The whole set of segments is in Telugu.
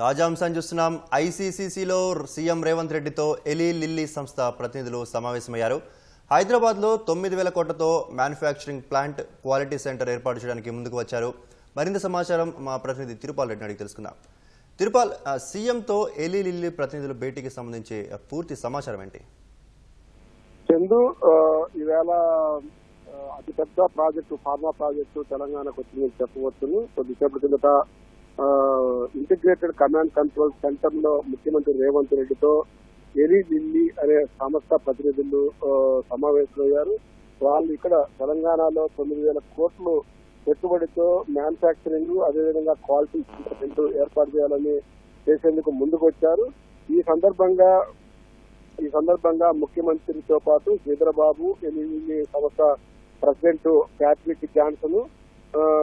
తాజా అంశాన్ని చూస్తున్నాం. ఐసీసీసీలో సీఎం రేవంత్ రెడ్డితో ఎలీ లిల్లీ సంస్థ ప్రతినిధులు సమావేశమయ్యారు. హైదరాబాద్లో తొమ్మిది వేల కోట్లతో మ్యానుఫ్యాక్చరింగ్ ప్లాంట్ క్వాలిటీ సెంటర్ ఏర్పాటు చేయడానికి ముందుకు వచ్చారు. మరింత సమాచారం మా ప్రతినిధి తిరుపాల్ రెడ్డిని అడిగి తెలుసుకుందాం. తిరుపాల్ సీఎంతో ఎలీ లిల్లీ ప్రతినిధుల భేటీకి సంబంధించి పూర్తి సమాచారం ఏంటి? చందు ఈవేళ అతిపెద్ద ప్రాజెక్టు ఫార్మా ప్రాజెక్టు తెలంగాణకు వచ్చిందని చెప్పవచ్చును. కొద్దిసేపటి కిందట ఇంటిగ్రేటెడ్ కమాండ్ కంట్రోల్ సెంటర్లో ముఖ్యమంత్రి రేవంత్ రెడ్డితో ఎలి ఢిల్లీ అనే సంస్థ ప్రతినిధులు సమావేశమయ్యారు వాళ్ళు ఇక్కడ తెలంగాణలో తొమ్మిది వేల కోట్లు పెట్టుబడితో మ్యానుఫ్యాక్చరింగ్ అదేవిధంగా క్వాలిటీ సెంటర్ ఏర్పాటు చేయాలని చేసేందుకు ముందుకు వచ్చారు ఈ సందర్భంగా ఈ సందర్భంగా ముఖ్యమంత్రితో పాటు శ్రీధరబాబు ఎల్ఈ సంస్థ president Patrick Johnson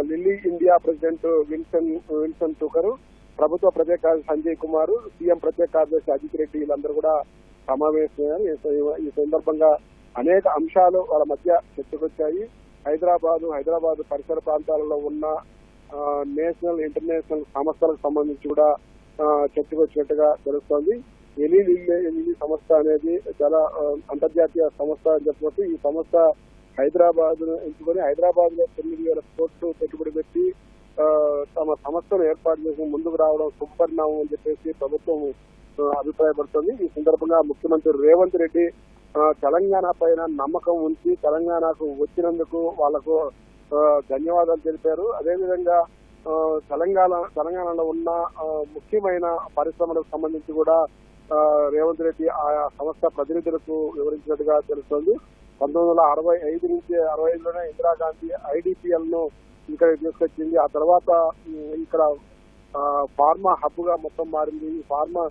Lilly India president Vinson Vinson టూకరు ప్రభుత్వ ప్రత్యేక కార్యదర్శి సంజయ్ కుమార్ సీఎం ప్రత్యేక కార్యదర్శి అజిత్ రెడ్డి వీళ్ళందరూ కూడా సమావేశమయ్యారు. ఈ సందర్భంగా అనేక అంశాలు వాళ్ళ మధ్య చర్చకొచ్చాయి. హైదరాబాద్ హైదరాబాద్ పరిసర ప్రాంతాలలో ఉన్న నేషనల్ ఇంటర్నేషనల్ సంస్థలకు సంబంధించి కూడా చర్చకొచ్చినట్టుగా తెలుస్తోంది. ఎనీ ఎనీ సంస్థ అనేది చాలా అంతర్జాతీయ సంస్థ అని చెప్పవచ్చు ఈ సంస్థ హైదరాబాద్ ఎంచుకొని హైదరాబాద్లో తొమ్మిది వేల కోట్లు పెట్టుబడి తమ సంస్థను ఏర్పాటు చేసి ముందుకు రావడం శుభపరిణామం అని చెప్పేసి ప్రభుత్వం అభిప్రాయపడుతుంది. ఈ సందర్భంగా ముఖ్యమంత్రి రేవంత్ రెడ్డి తెలంగాణ పైన నమ్మకం ఉంచి తెలంగాణకు వచ్చినందుకు వాళ్ళకు ధన్యవాదాలు తెలిపారు. అదేవిధంగా తెలంగాణ తెలంగాణలో ఉన్న ముఖ్యమైన పరిశ్రమలకు సంబంధించి కూడా రేవంత్ రెడ్డి ఆ సంస్థ ప్రతినిధులకు వివరించినట్టుగా తెలుస్తోంది. పంతొమ్మిది వందల అరవై ఐదు నుంచి అరవై ఐదులోనే ఇందిరాగాంధీ ఐడిపిఎల్ను ఇక్కడ తీసుకొచ్చింది. ఆ తర్వాత ఇక్కడ ఫార్మా హబ్గా మొత్తం మారింది. ఈ ఫార్మా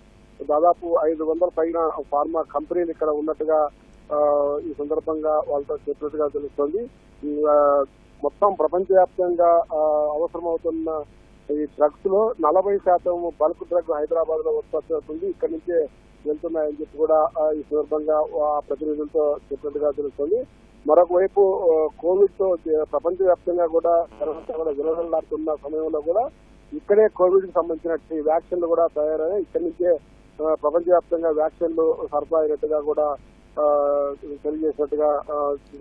దాదాపు ఐదు వందల పైన ఫార్మా కంపెనీలు ఇక్కడ ఉన్నట్టుగా ఈ సందర్భంగా వాళ్ళతో చెప్పినట్టుగా తెలుస్తోంది. మొత్తం ప్రపంచవ్యాప్తంగా అవసరమవుతున్న ఈ డ్రగ్స్లో నలభై శాతం బల్క్ డ్రగ్ హైదరాబాద్లో ఉత్పత్తి అవుతుంది. ఇక్కడ నుంచే వెళ్తున్నాయని చెప్పి కూడా ఈ సందర్భంగా ఆ ప్రతినిధులతో చెప్పినట్టుగా తెలుస్తుంది. మరొక వైపు కోవిడ్తో ప్రపంచవ్యాప్తంగా కూడా కరోనా కూడా విలవెల్లాడుతున్న సమయంలో కూడా ఇక్కడే కోవిడ్కి సంబంధించిన వ్యాక్సిన్లు కూడా తయారయ్యాయి. ఇక్కడి నుంచే ప్రపంచవ్యాప్తంగా వ్యాక్సిన్లు సరఫరా అయినట్టుగా కూడా తెలియజేసినట్టుగా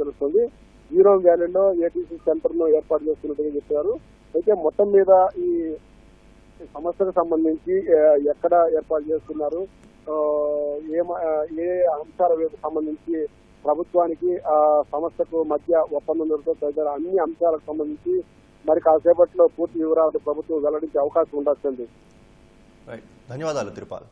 తెలుస్తుంది. జీరో వ్యాలీలో ఏటీసీ సెంటర్ను ఏర్పాటు చేస్తున్నట్టుగా చెప్పారు. అయితే మొత్తం మీద ఈ సమస్యకు సంబంధించి ఎక్కడ ఏర్పాటు చేస్తున్నారు? ఏ మ- ఏ అంశాలకు సంబంధించి ప్రభుత్వానికి ఆ సంస్థకు మధ్య ఒప్పందం దొరుకుతుంది తదితర అన్ని అంశాలకు సంబంధించి మరి కాసేపట్లో పూర్తి వివరాలు ప్రభుత్వం వెల్లడించే అవకాశం ఉండొచ్చండి ధన్యవాదాలు తిరుపాల్.